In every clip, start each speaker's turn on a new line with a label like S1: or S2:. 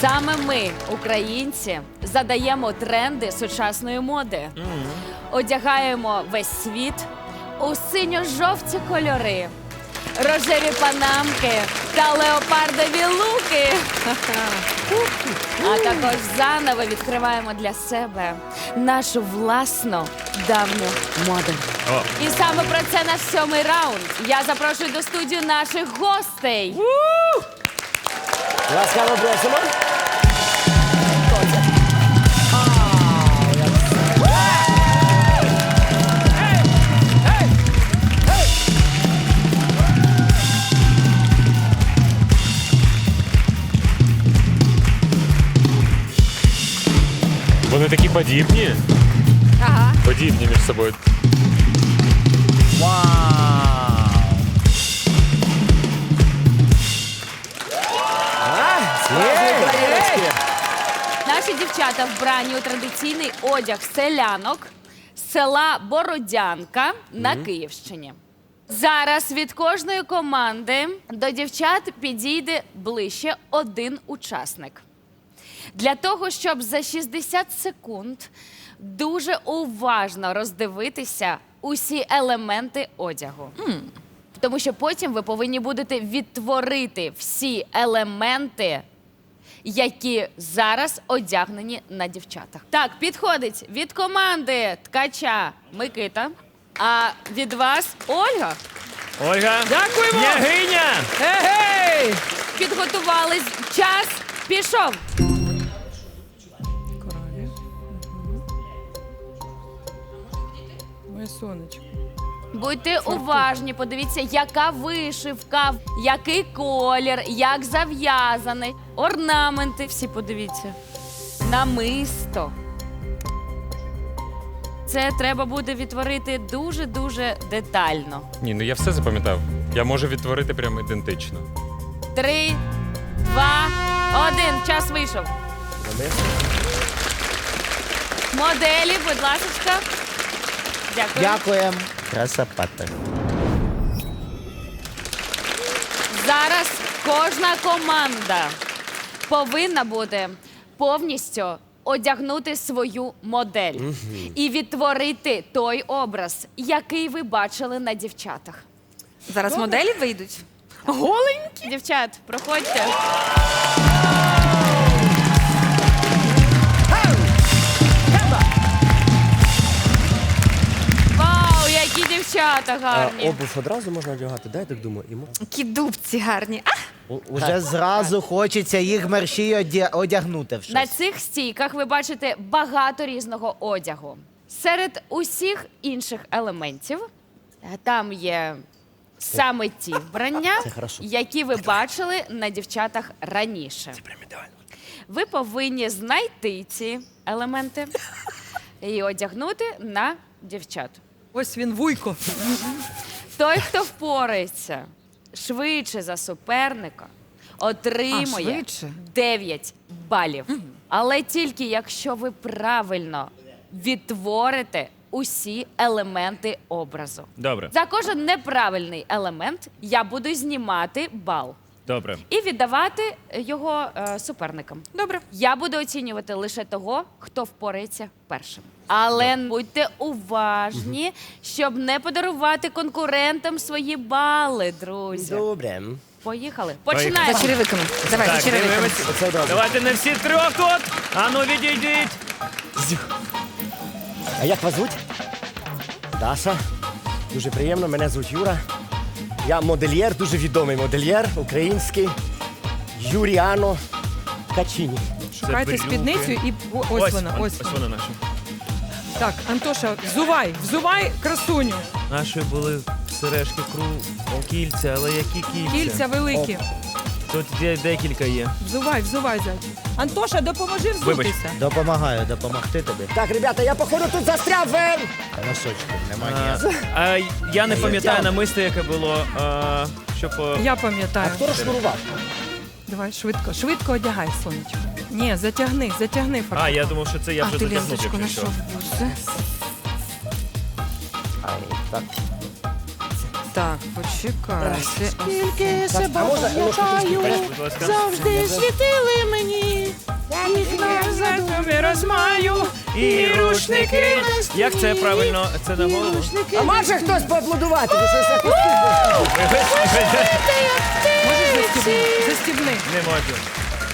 S1: Саме ми, українці, задаємо тренди сучасної моди. Одягаємо весь світ у синьо-жовті кольори, рожеві панамки та леопардові луки. А також заново відкриваємо для себе нашу власну давню моду. І саме про це наш сьомий раунд. Я запрошую до студії наших гостей.
S2: Ласкаво просимо.
S3: Такі подібні.
S1: Ага.
S3: Подібні між собою.
S1: Наші дівчата вбрані у традиційний одяг селянок з села Бородянка на Київщині. Зараз від кожної команди до дівчат підійде ближче один учасник. Для того, щоб за 60 секунд дуже уважно роздивитися усі елементи одягу. Тому що потім ви повинні будете відтворити всі елементи, які зараз одягнені на дівчатах. Так, підходить від команди ткача Микита, а від вас Ольга.
S3: Ольга.
S4: Дякуємо!
S3: Княгиня!
S4: Ей!
S1: Підготувались. Час пішов.
S4: Моє сонечко.
S1: Будьте уважні, подивіться, яка вишивка, який колір, як зав'язаний, орнаменти. Всі подивіться. Намисто. Це треба буде відтворити дуже-дуже детально.
S3: Ні, ну я все запам'ятав. Я можу відтворити прямо ідентично.
S1: Три, два, один. Час вийшов. Моделі, будь ласка. Дякую.
S2: Дякуємо. Красапата.
S1: Зараз кожна команда повинна буде повністю одягнути свою модель і відтворити той образ, який ви бачили на дівчатах.
S5: Зараз моделі вийдуть.
S1: Голенькі? Дівчат, проходьте. Дівчата гарні!
S2: Обув одразу можна одягати, дай так думаю. Йому.
S5: Які дубці гарні. А,
S6: Уже зразу хочеться їх мерщій оді- одягнути в
S1: На
S6: щось.
S1: цих стійках ви бачите багато різного одягу. Серед усіх інших елементів е, там є саме ті вбрання,
S2: хорошо.
S1: які ви бачили на дівчатах раніше.
S2: Прям ідеально.
S1: Ви повинні знайти ці елементи і одягнути на дівчат.
S4: Ось він вуйко.
S1: Той, хто впорається швидше за суперника, отримує
S5: А, швидше?
S1: 9 балів. Але тільки якщо ви правильно відтворите усі елементи образу.
S3: Добре.
S1: За кожен неправильний елемент я буду знімати бал
S3: Добре.
S1: і віддавати його е, суперникам.
S5: добре.
S1: Я буду оцінювати лише того, хто впорається першим. Але будьте уважні, щоб не подарувати конкурентам свої бали, друзі.
S2: Добре.
S1: Поїхали.
S5: За
S1: Починаємо.
S5: черевиками. Давай, за черевиками.
S3: дивимось.
S2: Оце одразу.
S3: Давайте не всі трьох тут. Ану, відійдіть.
S2: А як вас звуть? Даша. Дуже приємно, мене звуть Юра. Я модельєр, дуже відомий модельєр український. Юріано Качіні.
S4: Шукайте спідницю і О, ось, вона, ось.
S3: Ось вона наша.
S4: Так, Антоша, взувай, взувай красуню.
S7: Наші були сережки кру кільця, але які кільця?
S4: Кільця великі.
S7: Тут є декілька є.
S4: Взувай, взувай, зайчик. Антоша, допоможи взутися.
S6: Допомагаю, допомогти тобі.
S2: Так, ребята, я походу тут застряв. е.
S6: Та носочків нема
S7: А, а я не пам'ятаю намисто, яке було. А, що по...
S4: Я
S2: А
S4: пам'ятаю.
S2: хто розшнурував?
S4: Давай, швидко, швидко одягай, сонечко. Ні, затягни, затягни фартух.
S7: А, я думав, що це я
S5: А
S7: вже
S5: ти
S7: затягнув,
S5: ленточку
S7: якщо що.
S5: знайшов. Боже.
S2: Ай, так.
S4: Так, почекайте.
S2: Вперед?
S7: Будь ласка.
S4: Завжди світили мені
S7: розмаю і рушники. Як це правильно? Це на голову?
S2: А може хтось поаплодувати? Ви щось так
S4: Можеш застібни? Застібни.
S7: Не можу.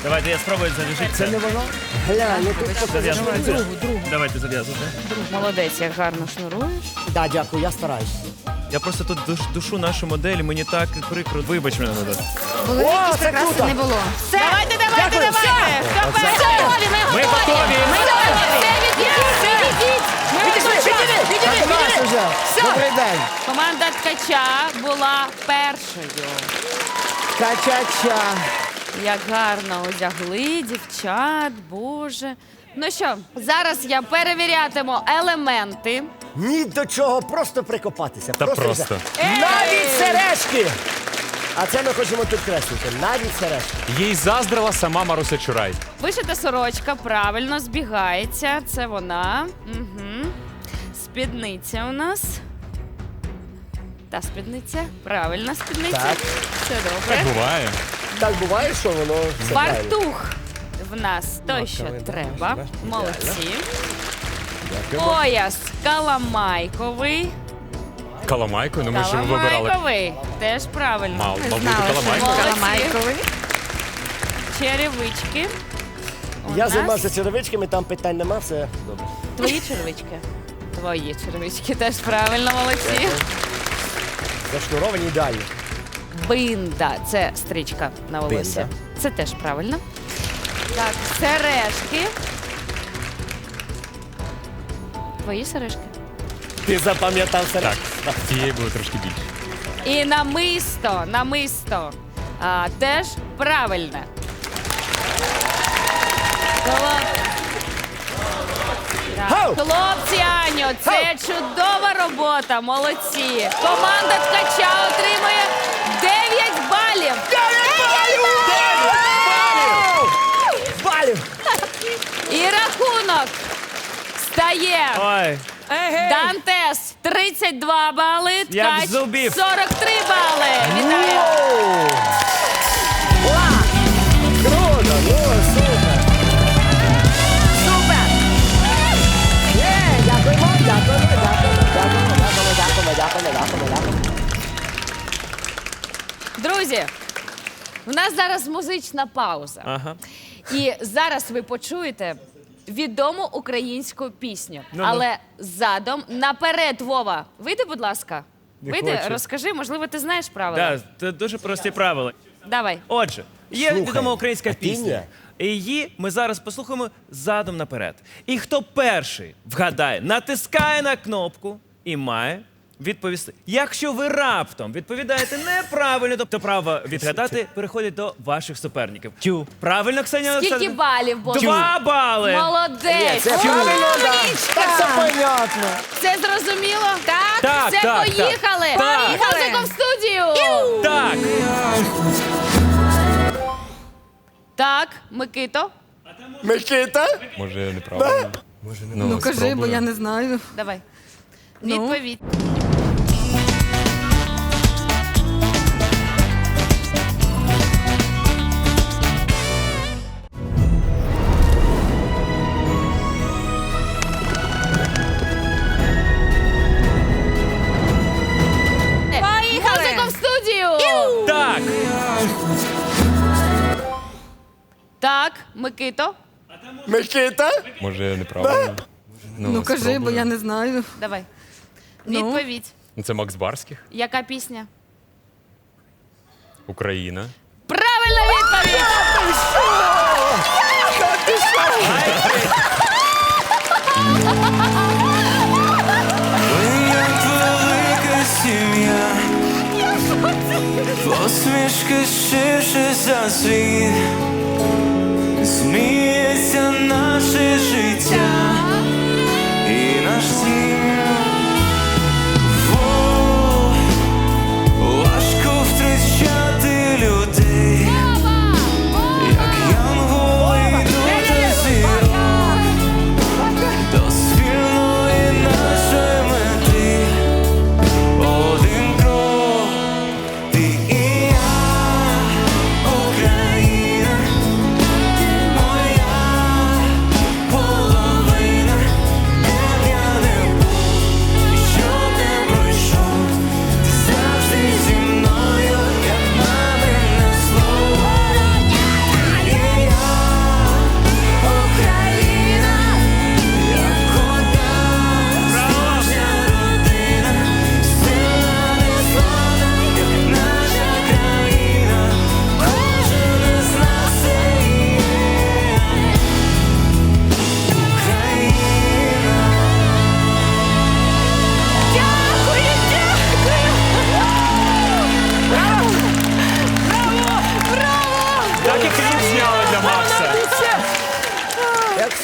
S7: Давайте я спробую зав'яжити це.
S2: не воно? Ну тут
S7: Зав'язуйте.
S4: Другу, другу.
S7: Давайте зав'язуйте.
S1: Молодець, як гарно шнуруєш.
S2: Да, дякую, я стараюсь.
S7: Я просто тут душ- душу нашу модель, мені так прикро. Вибач мене надо.
S5: Були
S2: О, це
S5: прикраси,
S2: круто.
S5: не було.
S1: Давайте, давайте,
S2: Дякую,
S1: давайте! Хто перший?
S7: Ми готові!
S1: Ми готові! Все все
S2: підійди. вже. Добрий день.
S1: Команда ткача була першою.
S2: Качача.
S1: Як гарно одягли дівчат, боже. Ну що, зараз я перевірятиму елементи.
S2: Ні до чого, просто прикопатися.
S3: Та просто.
S2: взяти. Навіть сережки! А це ми хочемо підкреслити. Навіть сережки.
S3: Їй заздрила сама Маруся Чурай.
S1: Вишита сорочка правильно збігається. Це вона. Угу. Спідниця у нас. Та спідниця. Правильна спідниця.
S2: Так.
S1: Все добре.
S3: Буває.
S2: Так буває, що воно все правильно.
S1: Фартух в нас той, що треба. Молодці.
S2: Дякуємо.
S1: Пояс каламайковий.
S3: Каламайку, ну ми ж вибирали.
S1: Каламайковий. Теж правильно.
S3: Мав, мав бути
S5: Знала, що
S3: каламайку.
S1: Молодці.
S5: Каламайковий.
S1: Черевички. У
S2: Я
S1: нас
S2: займався черевичками, там питань нема, все добре.
S1: Твої черевички. Твої черевички теж правильно, молодці.
S2: Зашнуровані ідеально.
S1: Бинда це стрічка на волосі.
S2: Бинда.
S1: Це теж правильно. Так, сережки. Твої сережки.
S2: Ти запам'ятав сережки?
S3: Так, цієї було трошки більше.
S1: І намисто, намисто. А, теж правильне. Хлоп- Хлопці, Аню, це чудова робота, молодці. Команда ткача отримує 9 балів.
S2: Балів!
S1: І рахунок стає
S7: Ой,
S1: Дантес 32 бали,
S7: Як
S1: ткач
S7: зубів.
S1: 43 бали. Вітаю! Зараз музична пауза.
S7: ага.
S1: І зараз ви почуєте відому українську пісню.
S7: Ну-ну.
S1: Але задом наперед, Вова. Вийди, будь ласка.
S2: Не
S1: Вийди,
S2: хочу.
S1: розкажи, можливо, ти знаєш правила.
S7: Да, це дуже прості правила.
S1: Давай.
S7: Отже, є
S2: Слухай,
S7: відома українська
S2: а ти
S7: пісня. І її ми зараз послухаємо задом наперед. І хто перший вгадає, натискає на кнопку і має відповісти. Якщо ви раптом відповідаєте неправильно, тобто право відгадати переходить до ваших суперників. Тю. Правильно, Ксенія
S1: Скільки
S7: Олександрівна?
S1: балів було?
S7: Два бали.
S1: Молодець!
S2: Це правильно. Так все понятно.
S1: Це зрозуміло? Так.
S7: Так,
S1: Це
S7: так,
S1: поїхали!
S7: так.
S1: Музику в студію!
S7: Так.
S1: Так, Микито,
S2: Микита?
S3: Може, неправильно. Може, не
S4: Ну кажи, бо я не знаю.
S1: давай.
S4: Ну?
S1: Відповідь. Микито,
S2: Микита?
S3: Може, неправильно.
S4: Ну кажи, бо я не знаю.
S1: давай.
S4: Ну?
S1: Відповідь.
S3: Ну, Це Макс Барських,
S1: Яка пісня?
S3: Україна.
S1: Правильна відповідь!
S8: Як велика сім'я, посмішки ширше за світ, сміється наше життя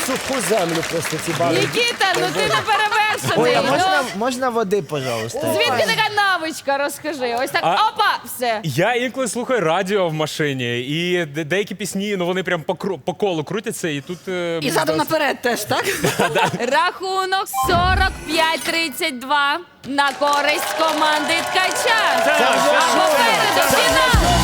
S2: суху землю просто ці бали.
S1: Нікіта, ну ти не перевершений.
S6: Ну. Можна, можна води, пожалуйста?
S1: Звідки така навичка, розкажи. Ось так,
S3: А-
S1: опа, все.
S3: Я інколи слухаю радіо в машині, і деякі пісні, ну вони прям по, по колу крутяться, і тут. Е,
S5: і задом наперед теж, так?
S1: Рахунок 45-32 на користь команди ткача. Або фінал.